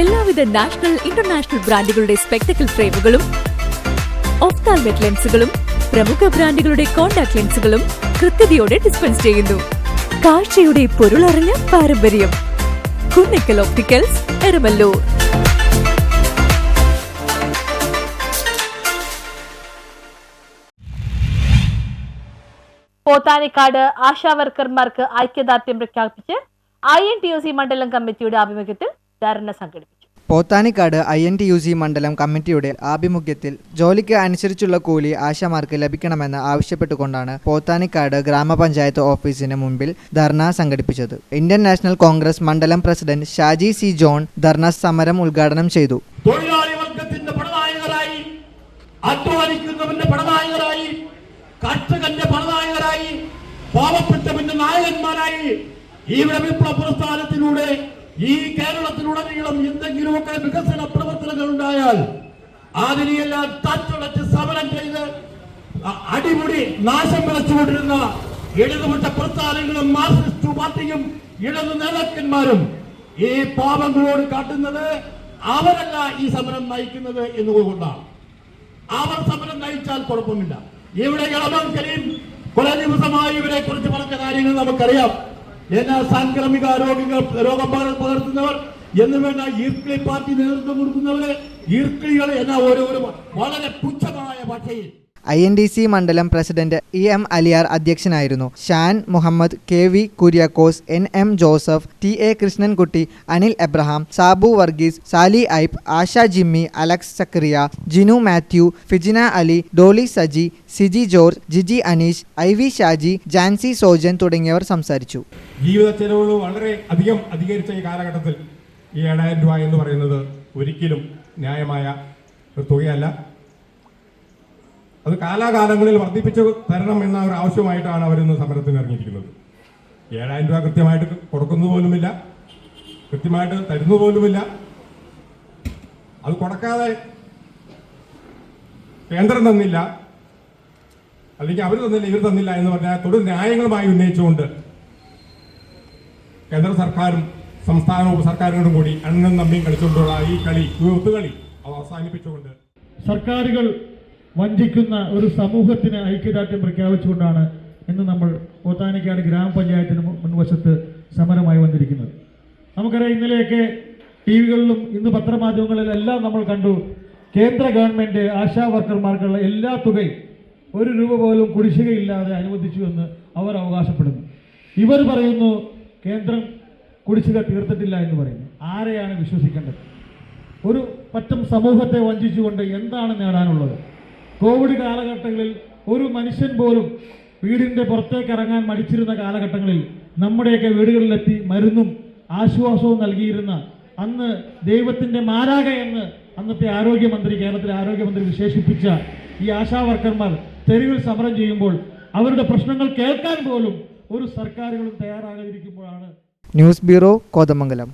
എല്ലാവിധ national international ബ്രാൻഡുകളുടെ spectacle ഫ്രെയിമുകളും ഓഫ്താൽമെറ്റ് ലെൻസുകളും പ്രമുഖ ബ്രാൻഡുകളുടെ കോൺടാക്ട് ലെൻസുകളും കൃത്യതയോടെ ഡിസ്പെൻസ് ചെയ്യുന്നു. കാഴ്ചയുടെ പൊരുളറിഞ്ഞ പാരമ്പര്യം. കുന്നിക്കൽ ഓപ്റ്റിക്കൽസ് എരമല്ലൂർ. പോത്താനിക്കാട് ആശാവർക്കർമാർക്ക് ഐക്യദാർഢ്യം പ്രഖ്യാപിച്ച് I N T O C മണ്ഡലം കമ്മിറ്റിയുടെ ആഭിമുഖ്യത്തിൽ ധർണ സംഘടിപ്പിച്ചു. Pothanikkad I N T U C മണ്ഡലം കമ്മിറ്റിയുടെ ആഭിമുഖ്യത്തിൽ ജോലിക്ക് അനുസരിച്ചുള്ള കൂലി ആശമാർക്ക് ലഭിക്കണമെന്ന് ആവശ്യപ്പെട്ടുകൊണ്ടാണ് പോത്താനിക്കാട് ഗ്രാമപഞ്ചായത്ത് ഓഫീസിന് മുമ്പിൽ ധർണ സംഘടിപ്പിച്ചത്. ഇന്ത്യൻ നാഷണൽ കോൺഗ്രസ് മണ്ഡലം പ്രസിഡന്റ് ഷാജി സി ജോൺ ധർണ സമരം ഉദ്ഘാടനം ചെയ്തു. തൊഴിലാളി വർഗത്തിന്റെ പടനായകരായി അധ്വാനിക്കുന്നവന്റെ പടനായകരായി കർഷകന്റെ പടനായകരായി പാവപ്പെട്ടവന്റെ നായകന്മാരായി ഇവിടെ വിപ്ലവ പ്രസ്ഥാനത്തിലൂടെ ഈ കേരളത്തിലുടനീളം എന്തെങ്കിലുമൊക്കെ വികസന പ്രവർത്തനങ്ങൾ ഉണ്ടായാൽ അതിനെയെല്ലാം തച്ചുടച്ച് സമരം ചെയ്ത് അടിമുടി നാശം വിളച്ചുകൊണ്ടിരുന്ന ഇടതുപക്ഷ പ്രസ്ഥാനങ്ങളും മാർക്സിസ്റ്റ് പാർട്ടിയും ഇടതു നേതാക്കന്മാരും ഈ പാപങ്ങളോട് കാട്ടുന്നത് അവരല്ല ഈ സമരം നയിക്കുന്നത് എന്നുകൊണ്ടാണ് അവർ സമരം നയിച്ചാൽ കുഴപ്പമില്ല. ഇവിടെ ഇളമം കരീം കുറെ ദിവസമായി ഇവരെ കുറിച്ച് പറഞ്ഞ കാര്യങ്ങൾ നമുക്കറിയാം. എന്നാ സാംക്രമിക രോഗികൾ രോഗം പകർ- പകർത്തുന്നവർ എന്ന് വേണ്ട ഈർക്കിളി പാർട്ടി നേതൃത്വം കൊടുക്കുന്നവര് ഈർക്കിളികൾ എന്ന ഓരോരോ വളരെ പുച്ഛമായ ഭാഷയിൽ ഐ എൻ ഡി സി മണ്ഡലം പ്രസിഡന്റ് ഇ എം അലിയാർ അധ്യക്ഷനായിരുന്നു. Shan Muhammad K V Kuriakose N M Joseph T A Krishnankutty Anil Abraham Sabu Varghese Sali Ipe Asha Jimmy Alex Zachariah Jinu Mathew Fijina Ali Dolly Saji Siji George Jiji Aneesh I V Shaji Jancy Sojan തുടങ്ങിയവർ സംസാരിച്ചു. ജീവിത ചെലവുകൾ വളരെ അധികം അധികരിച്ച ഈ കാലഘട്ടത്തിൽ ഈ ഏഴായിരം രൂപ എന്ന് പറയുന്നത് ഒരിക്കലും ന്യായമായ ഒരു തുകയല്ല. അത് കാലാകാലങ്ങളിൽ വർദ്ധിപ്പിച്ചു തരണം എന്ന ഒരു ആവശ്യമായിട്ടാണ് അവരിന്ന് സമരത്തിന് ഇറങ്ങിയിരിക്കുന്നത്. ഏഴായിരം രൂപ കൃത്യമായിട്ട് കൊടുക്കുന്നു പോലുമില്ല കൃത്യമായിട്ട് തരുന്നു പോലുമില്ല അത് കൊടുക്കാതെ കേന്ദ്രം തന്നില്ല. അല്ലെങ്കിൽ അവർ തന്നില്ല ഇവർ തന്നില്ല എന്ന് പറഞ്ഞാൽ തുടർ ന്യായങ്ങളുമായി ഉന്നയിച്ചുകൊണ്ട് കേന്ദ്ര സർക്കാരും സംസ്ഥാന സർക്കാരുകളും കൂടി അണ്ണൻ തമ്മിയും കളിച്ചുകൊണ്ടുള്ള ഈ കളി ഈ ഒത്തുകളി അവസാനിപ്പിച്ചുകൊണ്ട് സർക്കാരുകൾ വഞ്ചിക്കുന്ന ഒരു സമൂഹത്തിന് ഐക്യദാർഢ്യം പ്രഖ്യാപിച്ചുകൊണ്ടാണ് ഇന്ന് നമ്മൾ പോത്താനിക്കാട് ഗ്രാമപഞ്ചായത്തിന് മുൻവശത്ത് സമരമായി വന്നിരിക്കുന്നത്. നമുക്കറിയാം ഇന്നലെയൊക്കെ ടി വികളിലും ഇന്ന് പത്രമാധ്യമങ്ങളിലെല്ലാം നമ്മൾ കണ്ടു കേന്ദ്ര ഗവൺമെന്റ് ആശാ വർക്കർമാർക്കുള്ള എല്ലാ തുകയും ഒരു രൂപ പോലും കുടിശ്ശികയില്ലാതെ അനുവദിച്ചു എന്ന് അവർ അവകാശപ്പെടുന്നു. ഇവർ പറയുന്നു കേന്ദ്രം കുടിശ്ശിക തീർത്തിട്ടില്ല എന്ന് പറയുന്നു. ആരെയാണ് വിശ്വസിക്കേണ്ടത്? ഒരു പറ്റം സമൂഹത്തെ വഞ്ചിച്ചുകൊണ്ട് എന്താണ് നേടാനുള്ളത്? കോവിഡ് കാലഘട്ടങ്ങളിൽ ഒരു മനുഷ്യൻ പോലും വീടിന്റെ പുറത്തേക്ക് ഇറങ്ങാൻ മടിച്ചിരുന്ന കാലഘട്ടങ്ങളിൽ നമ്മുടെയൊക്കെ വീടുകളിലെത്തി മരുന്നും ആശ്വാസവും നൽകിയിരുന്ന അന്ന് ദൈവത്തിന്റെ മാരാക എന്ന് അന്നത്തെ ആരോഗ്യമന്ത്രി കേരളത്തിലെ ആരോഗ്യമന്ത്രി വിശേഷിപ്പിച്ച ഈ ആശാവർക്കർമാർ തെരുവിൽ സമരം ചെയ്യുമ്പോൾ അവരുടെ പ്രശ്നങ്ങൾ കേൾക്കാൻ പോലും ഒരു സർക്കാരുകളും തയ്യാറാകാതിരിക്കുമ്പോഴാണ്. News bureau Kothamangalam.